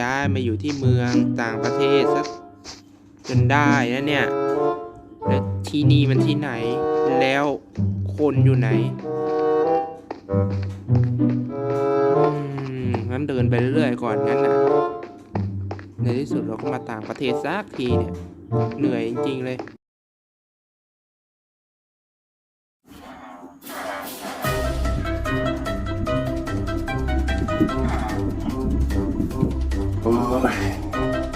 ย้ายมาอยู่ที่เมืองต่างประเทศสักจนได้นะเนี่ย แล้วที่นี่มันที่ไหน แล้วคนอยู่ไหนอืมงั้นเดินไปเรื่อยๆก่อนงั้นนะในที่สุดเราก็มาต่างประเทศสักทีเนี่ย เหนื่อยจริงๆเลย โ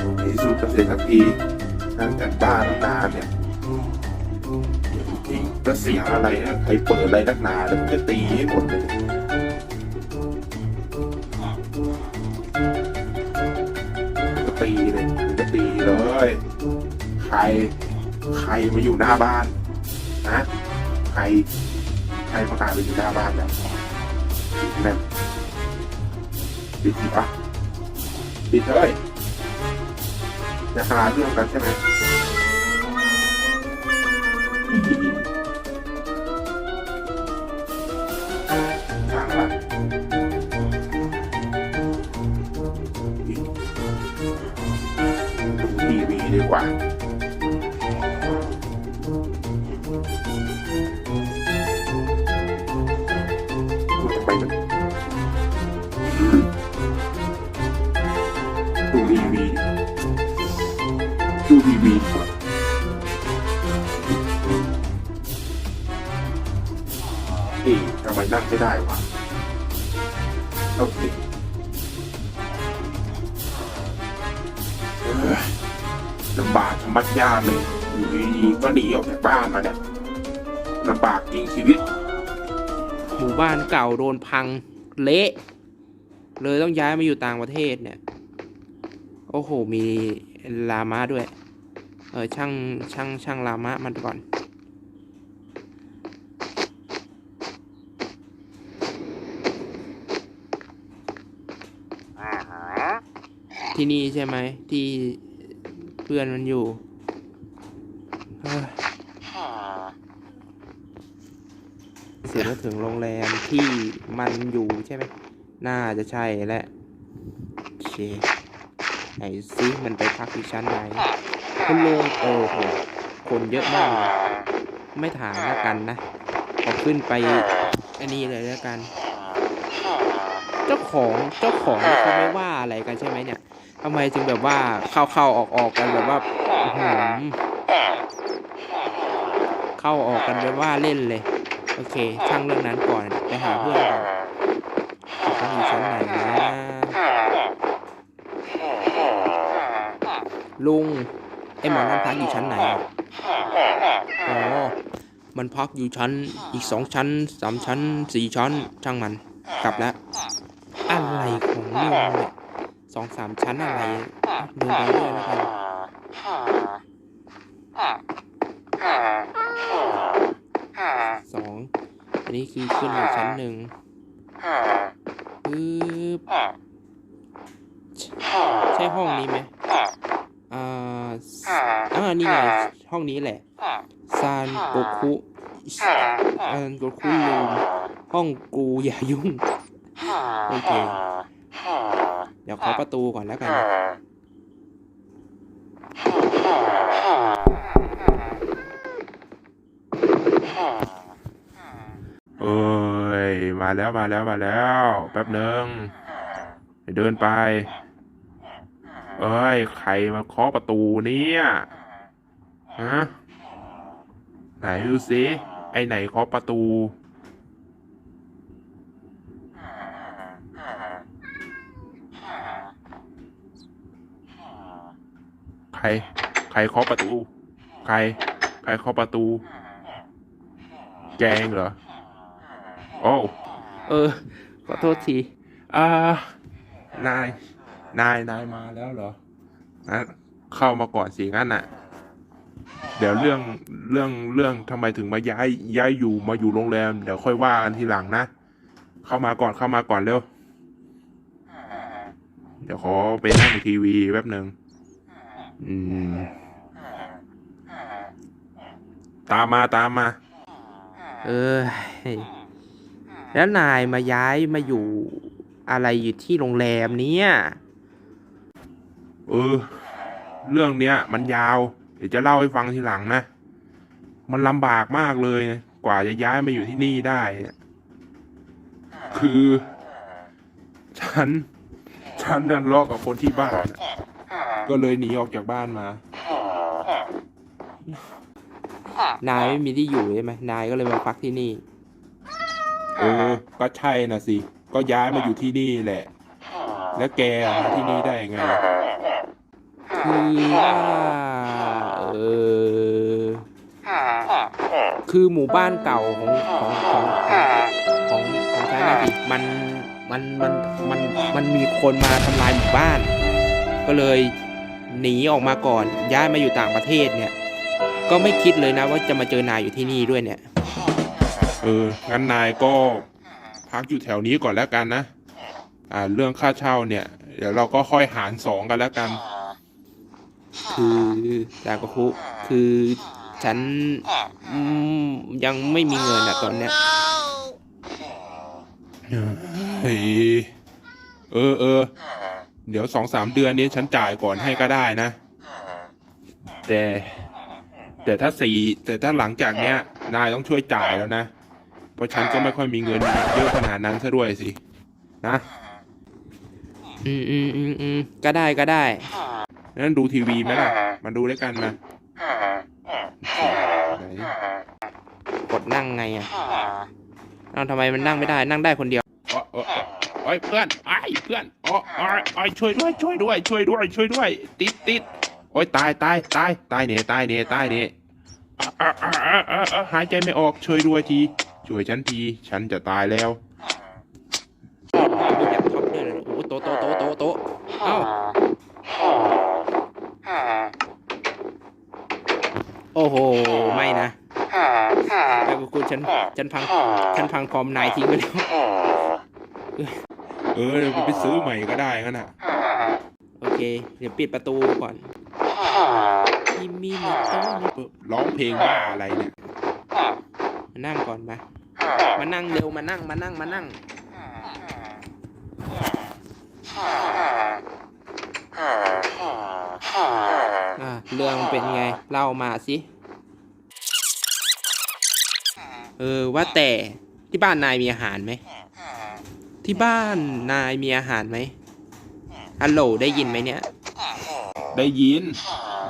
อ้ยในที่สุดก็เสร็จสักทีนั่งแต่บ้านักนานเนี่ยจริงๆก็เสียงอะไรนะใครเปิดอะไรนักหนาแล้วมันจะตีให้หมดเลยก็ตีเลยก็ตีเลย ใคร ใครมาอยู่หน้าบ้านนะใคร ใครประกาศไปอยู่หน้าบ้านแล้วปิดนั่นดสิปะ ปิดเลยจะหาเรื่องกันใช่ไหมทางละดูทีวีดีกว่า ดูทีวีดีกว่านี่ทำไมนั่งไม่ได้วะโอเคเอ้ยลำบากชะมัดยากเลยอยู่ดีๆก็หนีออกจากบ้านมาเนี่ยลำบากจริงชีวิต หมู่บ้านเก่าโดนพังเละ เลยต้องย้ายมาอยู่ต่างประเทศเนี่ย โอ้โห มีลามะด้วย เออช่างช่างช่างลามะมันก่อน ที่นี่ใช่ไหมที่เพื่อนมันอยู่เฮ้ยเสร็จแล้วถึงโรงแรมที่มันอยู่ใช่ไหม น่าจะใช่แหละโอเคไหนซิมันไปพักที่ชั้นไหน คุณลุงโอ้โหคนเยอะมากไม่ถามแล้วกันนะขอขึ้นไปอันนี้เลยแล้วกัน เจ้าของเจ้าของเขาไม่ว่าอะไรกันใช่ไหมเนี่ยทำไมจึงแบบว่าเข้าเข้าออกออกกันแบบว่าหือเข้าออกกันแบบว่าเล่นเลย โอเคช่างเรื่องนั้นก่อนไปหาเพื่อนก่อนเขาอยู่ชั้นไหนนะลุง ไอหมอนั่นพักอยู่ชั้นไหนอ๋อมันพักอยู่ชั้นอีกสองชั้นสามชั้นสี่ชั้นช่างมัน กลับแล้ว อะไรของลุงเนี่ยสองสามชั้นอะไรเดินไปเรื่อยแล้วกันสองอันนี้คือขึ้นมาชั้นหนึ่งปึ๊บใช่ห้องนี้ไหม อ่าอ่านี่ไงห้องนี้แหละซานโกคุซานโกคุลูมห้องกูอย่ายุ่ง โอเค เดี๋ยวขอประตูก่อนแล้วกันเอ้ย มาแล้วมาแล้วมาแล้ว แป๊บหนึ่งเดินไป เอ้ย ใครมาเคาะประตูเนี่ยฮะไหนดูสิไอไหนเคาะประตู ใคร ใครเคาะประตู ใคร ใครเคาะประตู แกงเหรอ โอ้ เออ ขอโทษที อ่า นาย นายนายมาแล้วเหรอนะเข้ามาก่อนสิงั้นน่ะ เดี๋ยวเรื่องเรื่องเรื่องทำไมถึงมาย้ายย้ายอยู่มาอยู่โรงแรม เดี๋ยวค่อยว่ากันทีหลังนะ เข้ามาก่อนเข้ามาก่อนเร็ว เดี๋ยวขอไปนั่งทีวีแป๊บหนึ่งอืม ตามมาตามมา เออ แล้วนายมาย้ายมาอยู่อะไรอยู่ที่โรงแรมเนี้ย เออ เรื่องเนี้ย มันยาว เดี๋ยวจะเล่าให้ฟังทีหลังนะ มันลำบากมากเลยนะกว่าจะย้ายมาอยู่ที่นี่ได้เนี่ยคือ ฉัน ฉันดันลอกกับคนที่บ้านอะก็เลยหนีออกจากบ้านมา นายไม่มีที่อยู่ใช่ไหมนายก็เลยมาพักที่นี่ เออ ก็ใช่นะสิ ก็ย้ายมาอยู่ที่นี่แหละ แล้วแกมาที่นี่ได้ยังไง คือว่าเออคือหมู่บ้านเก่าของของของของของฉันนะสิมันมันมันมันมันมีคนมาทำลายหมู่บ้าน ก็เลยหนีออกมาก่อนย้ายมาอยู่ต่างประเทศเนี่ย ก็ไม่คิดเลยนะว่าจะมาเจอนายอยู่ที่นี่ด้วยเนี่ยเอองั้นนายก็พักอยู่แถวนี้ก่อนแล้วกันนะ อ่า เรื่องค่าเช่าเนี่ย เดี๋ยวเราก็ค่อยหารสองกันแล้วกัน คือจากกุคือฉันอืมยังไม่มีเงินอะตอนเนี้ยเฮ้ยเออเออ เดี๋ยวสองสามเดือนนี้ฉันจ่ายก่อนให้ก็ได้นะ แต่ แต่ถ้าสี่แต่ถ้าหลังจากเนี้ย นายต้องช่วยจ่ายแล้วนะ เพราะฉันก็ไม่ค่อยมีเงินเยอะขนาดนั้นซะด้วยสิ นะ อืมอืมอืมอืมก็ได้ก็ได้ นั้นดูทีวีไหมล่ะ มาดูด้วยกันมาไหนกดนั่งไงอะเอ้าทำไมมันนั่งไม่ได้ นั่งได้คนเดียวเอ้อเอ้อเอ้อเอ้ยเพื่อนไอ้ยเพื่อนอ๋ออ๋ออ๋อช่วยด้วย ช่วยด้วย ช่วยด้วย ช่วยด้วย ติดติดโอ้ยตายตายตายตายเนี่ยตายเนี่ยตายเนี่ยอะอะอะอะอะหายใจไม่ออก ช่วยด้วยที ช่วยฉันที ฉันจะตายแล้วมีแล็ปท็อปด้วยเหรอโอ้โหโตะโตะโตะโตะโตะเอ้า โอ้โห ไม่นะแล้วก็คุณ ฉันฉันพังฉันพังคอมนายทิ้งไปแล้วเออเดี๋ยวไปซื้อใหม่ก็ได้งั้นน่ะโอเค เดี๋ยวปิดประตูก่อนคิมิโนโตะเออร้องเพลงบ้าอะไรเนี่ยมานั่งก่อนมามานั่งเร็วมานั่งมานั่งมานั่งอะเรื่องเป็นไง เล่ามาสิ เออว่าแต่ที่บ้านนายมีอาหารไหม ที่บ้านนายมีอาหารไหมฮัลโหลได้ยินไหมเนี่ย ได้ยิน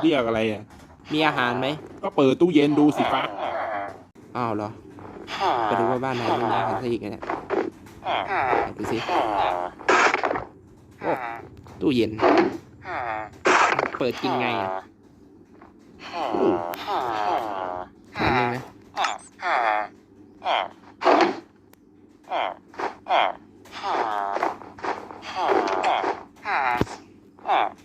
เรียกอะไรอะ มีอาหารไหม ก็เปิดตู้เย็นดูสิฟ้าอ้าวเหรอไปดูว่าบ้านนายมีอาหารซะอีกนะเนี่ยไหนดูสิโอ้ตู้เย็น เปิดจริงไงอะโอ้ 二二二号儿号儿二号儿二